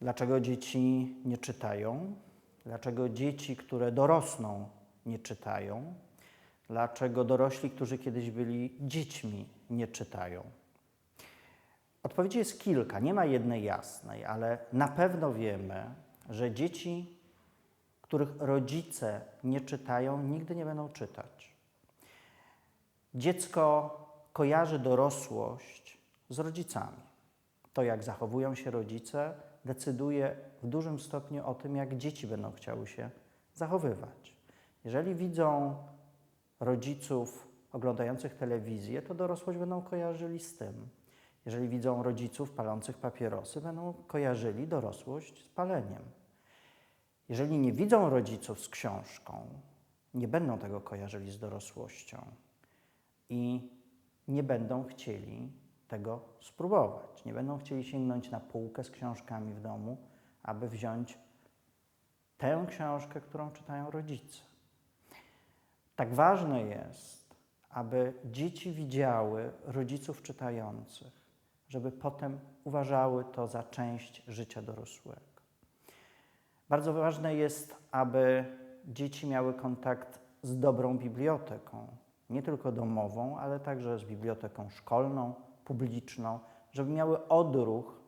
Dlaczego dzieci nie czytają? Dlaczego dzieci, które dorosną, nie czytają? Dlaczego dorośli, którzy kiedyś byli dziećmi, nie czytają? Odpowiedzi jest kilka, nie ma jednej jasnej, ale na pewno wiemy, że dzieci, których rodzice nie czytają, nigdy nie będą czytać. Dziecko kojarzy dorosłość z rodzicami. To, jak zachowują się rodzice, decyduje w dużym stopniu o tym, jak dzieci będą chciały się zachowywać. Jeżeli widzą rodziców oglądających telewizję, to dorosłość będą kojarzyli z tym. Jeżeli widzą rodziców palących papierosy, będą kojarzyli dorosłość z paleniem. Jeżeli nie widzą rodziców z książką, nie będą tego kojarzyli z dorosłością i nie będą chcieli tego spróbować. Nie będą chcieli sięgnąć na półkę z książkami w domu, aby wziąć tę książkę, którą czytają rodzice. Tak ważne jest, aby dzieci widziały rodziców czytających, żeby potem uważały to za część życia dorosłego. Bardzo ważne jest, aby dzieci miały kontakt z dobrą biblioteką, nie tylko domową, ale także z biblioteką szkolną, publiczną, żeby miały odruch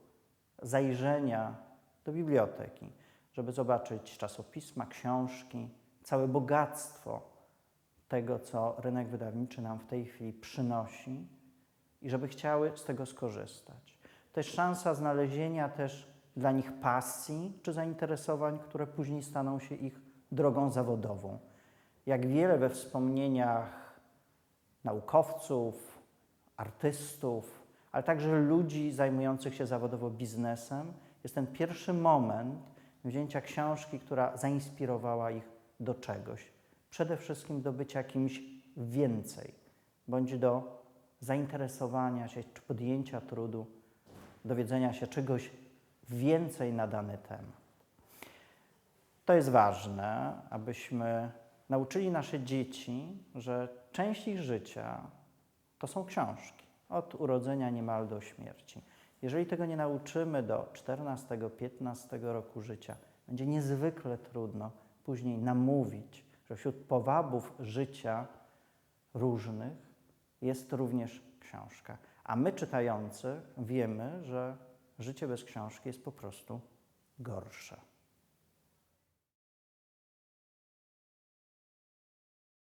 zajrzenia do biblioteki, żeby zobaczyć czasopisma, książki, całe bogactwo tego, co rynek wydawniczy nam w tej chwili przynosi i żeby chciały z tego skorzystać. To jest szansa znalezienia też dla nich pasji czy zainteresowań, które później staną się ich drogą zawodową. Jak wiele we wspomnieniach naukowców, artystów, ale także ludzi zajmujących się zawodowo biznesem, jest ten pierwszy moment wzięcia książki, która zainspirowała ich do czegoś. Przede wszystkim do bycia kimś więcej, bądź do zainteresowania się czy podjęcia trudu, dowiedzenia się czegoś więcej na dany temat. To jest ważne, abyśmy nauczyli nasze dzieci, że część ich życia to są książki, od urodzenia niemal do śmierci. Jeżeli tego nie nauczymy do 14-15 roku życia, będzie niezwykle trudno później namówić, że wśród powabów życia różnych jest również książka. A my, czytający, wiemy, że życie bez książki jest po prostu gorsze.